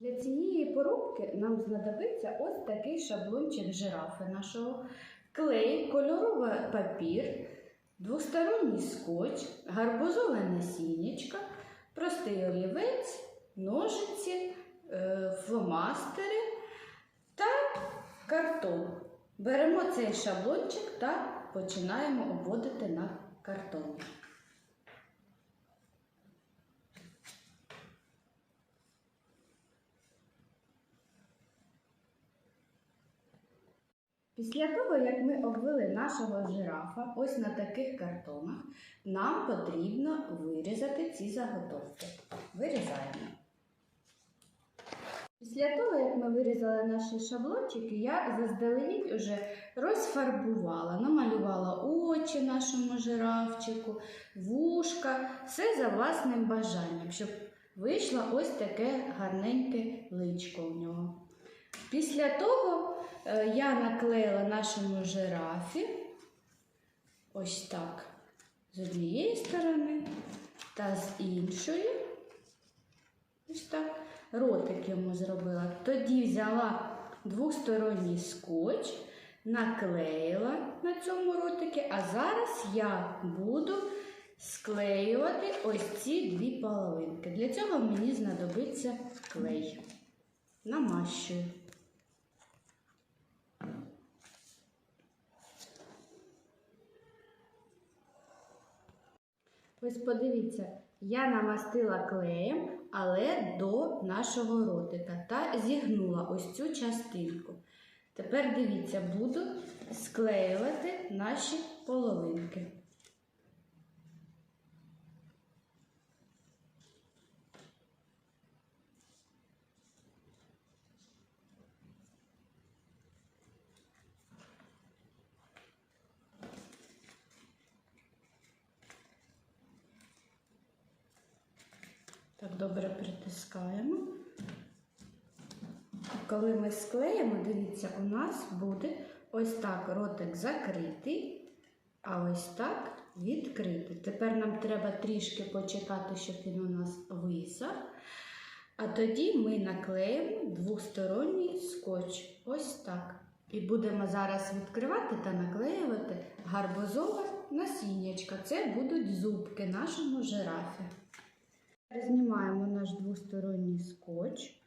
Для цієї поробки нам знадобиться ось такий шаблончик жирафи нашого, клей, кольоровий папір, двосторонній скотч, гарбузове насіннячко, простий олівець, ножиці, е, фломастери та картон. Беремо цей шаблончик та починаємо обводити на картоні. Після того, як ми обвели нашого жирафа ось на таких картонах, нам потрібно вирізати ці заготовки. Вирізаємо. Після того, як ми вирізали наші шаблончики, я заздалегідь уже розфарбувала, намалювала очі нашому жирафчику, вушка, все за власним бажанням, щоб вийшло ось таке гарненьке личко у нього. Після того е, я наклеїла нашому жирафі ось так з однієї сторони та з іншої. Ось так. Ротик йому зробила. Тоді взяла двосторонній скотч, наклеїла на цьому ротики, а зараз я буду склеювати ось ці дві половинки. Для цього мені знадобиться клей. Намащую. Ось подивіться, я намастила клеєм, але до нашого ротика та зігнула ось цю частинку. Тепер дивіться, буду склеювати наші половинки. Так добре притискаємо. Коли ми склеїмо, дивіться, у нас буде ось так ротик закритий, а ось так відкритий. Тепер нам треба трішки почекати, щоб він у нас висох. А тоді ми наклеїмо двосторонній скотч. Ось так. І будемо зараз відкривати та наклеювати гарбузове насіннячко. Це будуть зубки нашому жирафі. Знімаємо наш двосторонній скотч,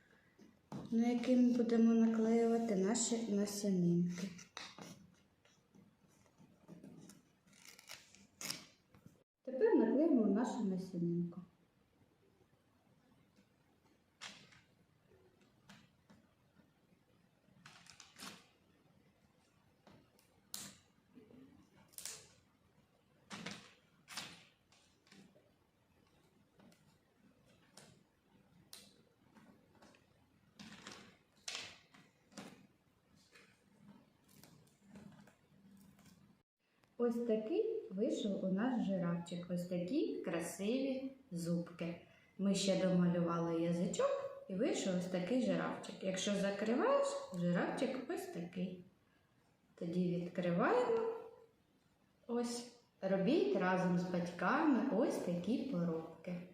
на який ми будемо наклеювати наші насінинки. Тепер наклеїмо нашу насінинку. Ось такий вийшов у нас жирафчик. Ось такі красиві зубки. Ми ще домалювали язичок і вийшов ось такий жирафчик. Якщо закриваєш, жирафчик ось такий. Тоді відкриваємо. Ось. Робіть разом з батьками ось такі поробки.